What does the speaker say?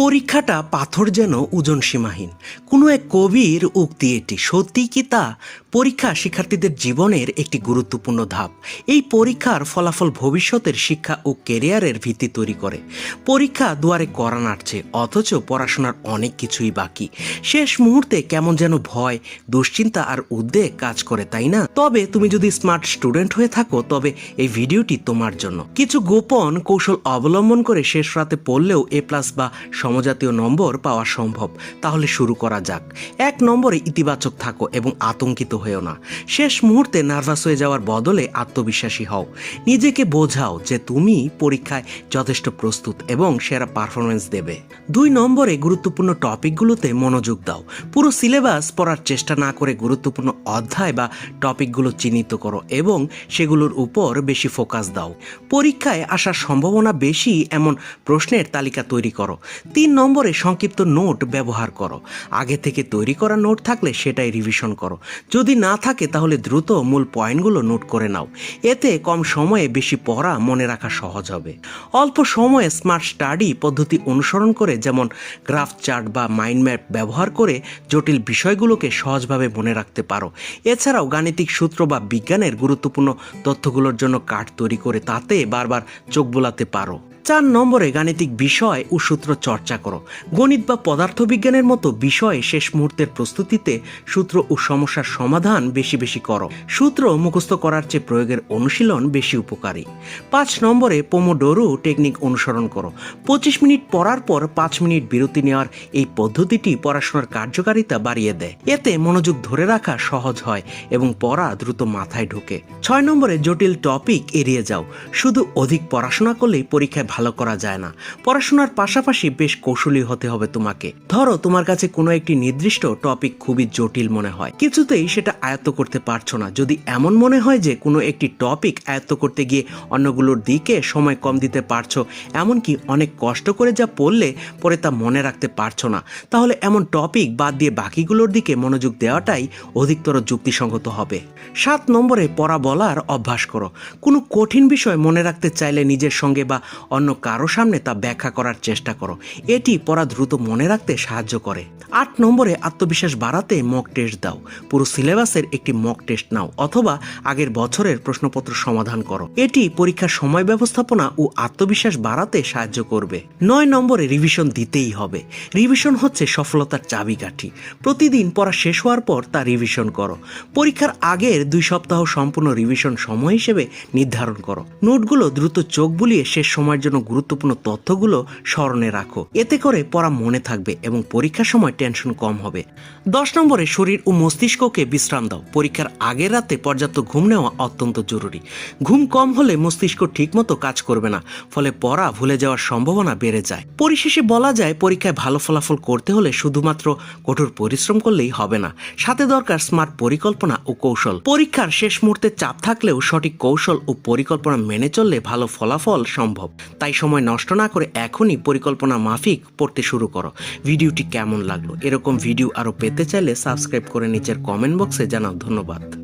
পরীক্ষাটা পাথর যেন ওজন সীমাহীন কোনো এক কবির উক্তি এটি। সত্যি কি তা? পরীক্ষা শিক্ষার্থীদের জীবনের একটি গুরুত্বপূর্ণ ধাপ। এই পরীক্ষার ফলাফল ভবিষ্যতের শিক্ষা ও কেরিয়ারের ভিত্তি তৈরি করে। পরীক্ষা দুয়ারে করা নাড়ছে, অথচ পড়াশোনার অনেক কিছুই বাকি। শেষ মুহূর্তে কেমন যেন ভয়, দুশ্চিন্তা আর উদ্বেগ কাজ করে, তাই না? তবে তুমি যদি স্মার্ট স্টুডেন্ট হয়ে থাকো, তবে এই ভিডিওটি তোমার জন্য। কিছু গোপন কৌশল অবলম্বন করে শেষ রাতে পড়লেও এ প্লাস বা সমজাতীয় নম্বর পাওয়া সম্ভব। তাহলে শুরু করা যাক। এক নম্বরে ইতিবাচক থাকো এবং আতঙ্কিত হয়েও না। শেষ মুহূর্তে নার্ভাস হয়ে যাওয়ার বদলে আত্মবিশ্বাসী হও। নিজেকে বোঝাও যে তুমি পরীক্ষায় যথেষ্ট প্রস্তুত এবং সেরা পারফরমেন্স দেবে। দুই নম্বরে গুরুত্বপূর্ণ টপিকগুলোতে মনোযোগ দাও। পুরো সিলেবাস পড়ার চেষ্টা না করে গুরুত্বপূর্ণ অধ্যায় বা টপিকগুলো চিহ্নিত করো এবং সেগুলোর উপর বেশি ফোকাস দাও। পরীক্ষায় আসার সম্ভাবনা বেশি এমন প্রশ্নের তালিকা তৈরি করো। তিন নম্বরে সংক্ষিপ্ত নোট ব্যবহার করো। আগে থেকে তৈরি করা নোট থাকলে সেটাই রিভিশন করো। যদি না থাকে তাহলে দ্রুত মূল পয়েন্টগুলো নোট করে নাও। এতে কম সময়ে বেশি পড়া মনে রাখা সহজ হবে। অল্প সময়ে স্মার্ট স্টাডি পদ্ধতি অনুসরণ করে যেমন গ্রাফ চার্ট বা মাইন্ড ম্যাপ ব্যবহার করে জটিল বিষয়গুলোকে সহজভাবে মনে রাখতে পারো। এছাড়াও গাণিতিক সূত্র বা বিজ্ঞানের গুরুত্বপূর্ণ তথ্যগুলোর জন্য কার্ড তৈরি করে তাতে বারবার চোখ বোলাতে পারো। চার নম্বরে গাণিতিক বিষয় ও সূত্র চর্চা করো। গণিত বা পদার্থবিজ্ঞানের মতো বিষয়ে শেষ মুহূর্তের প্রস্তুতিতে সূত্র ও সমস্যার সমাধান বেশি বেশি করো। সূত্র মুখস্থ করার চেয়ে প্রয়োগের অনুশীলন বেশি উপকারী। পাঁচ নম্বরে পোমোডোরো টেকনিক অনুসরণ করো। পঁচিশ মিনিট পড়ার পর পাঁচ মিনিট বিরতি নেওয়ার এই পদ্ধতিটি পড়াশোনার কার্যকারিতা বাড়িয়ে দেয়। এতে মনোযোগ ধরে রাখা সহজ হয় এবং পড়া দ্রুত মাথায় ঢোকে। ছয় নম্বরে জটিল টপিক এড়িয়ে যাও। শুধু অধিক পড়াশোনা করলেই পরীক্ষায় ভালো করা যায় না। পড়াশোনার পাশাপাশি বেশ কৌশলী হতে হবে তোমাকে। ধরো, তোমার কাছে কোনো একটি নির্দিষ্ট টপিক খুবই জটিল মনে হয়। কিছুতেই সেটা আয়ত্ত করতে পারছ না। যদি এমন মনে হয় যে কোনো একটি টপিক আয়ত্ত করতে গিয়ে অন্যগুলোর দিকে সময় কম দিতে পারছ, এমনকি অনেক কষ্ট করে যা পড়লে পরে তা মনে রাখতে পারছ না, তাহলে এমন টপিক বাদ দিয়ে বাকিগুলোর দিকে মনোযোগ দেওয়াটাই অধিকতর যুক্তিসঙ্গত হবে। সাত নম্বরে পড়া বলার অভ্যাস করো। কোনো কঠিন বিষয় মনে রাখতে চাইলে নিজের সঙ্গে বা অন্য কারও সামনে তা ব্যাখ্যা করার চেষ্টা করো। এটি পড়া দ্রুত মনে রাখতে সাহায্য করে। আট নম্বরে আত্মবিশ্বাস বাড়াতে মক টেস্ট দাও। পুরো সিলেবাসের একটি মক টেস্ট নাও, অথবা আগের বছরের প্রশ্নপত্র সমাধান করো। এটি পরীক্ষার সময় ব্যবস্থাপনা ও আত্মবিশ্বাস বাড়াতে সাহায্য করবে। নয় নম্বরে রিভিশন দিতেই হবে। রিভিশন হচ্ছে সফলতার চাবিকাঠি। প্রতিদিন পড়া শেষ হওয়ার পর তা রিভিশন করো। পরীক্ষার আগের দুই সপ্তাহ সম্পূর্ণ রিভিশন সময় হিসেবে নির্ধারণ করো। নোটগুলো দ্রুত চোখ বুলিয়ে শেষ সময়ের জন্য গুরুত্বপূর্ণ তথ্যগুলো স্মরণে রাখো। এতে করে পড়া মনে থাকবে এবং পরীক্ষার সময় টেনশন কম হবে। দশ নম্বরে শরীর ও মস্তিষ্ককে বিশ্রাম দাও। পরীক্ষার আগের রাতে পর্যাপ্ত ঘুম নেওয়া অত্যন্ত জরুরি। ঘুম কম হলে মস্তিষ্ক ঠিকমতো কাজ করবে না, ফলে পড়া ভুলে যাওয়ার সম্ভাবনা বেড়ে যায়। পরিশেষে বলা যায়, পরীক্ষায় ভালো ফলাফল করতে হলে শুধুমাত্র কঠোর পরিশ্রম করলেই হবে না। সাথে দরকার স্মার্ট পরিকল্পনা ও কৌশল। পরীক্ষার শেষ মুহূর্তে চাপ থাকলেও সঠিক কৌশল ও পরিকল্পনা মেনে চললে ভালো ফলাফল সম্ভব। তাই সময় নষ্ট না করে এখনই পরিকল্পনা মাফিক পড়তে শুরু করো। ভিডিওটি কেমন লাগল? এরকম ভিডিও আরও পেতে চাইলে সাবস্ক্রাইব করে নিচের কমেন্ট বক্সে জানাও। ধন্যবাদ।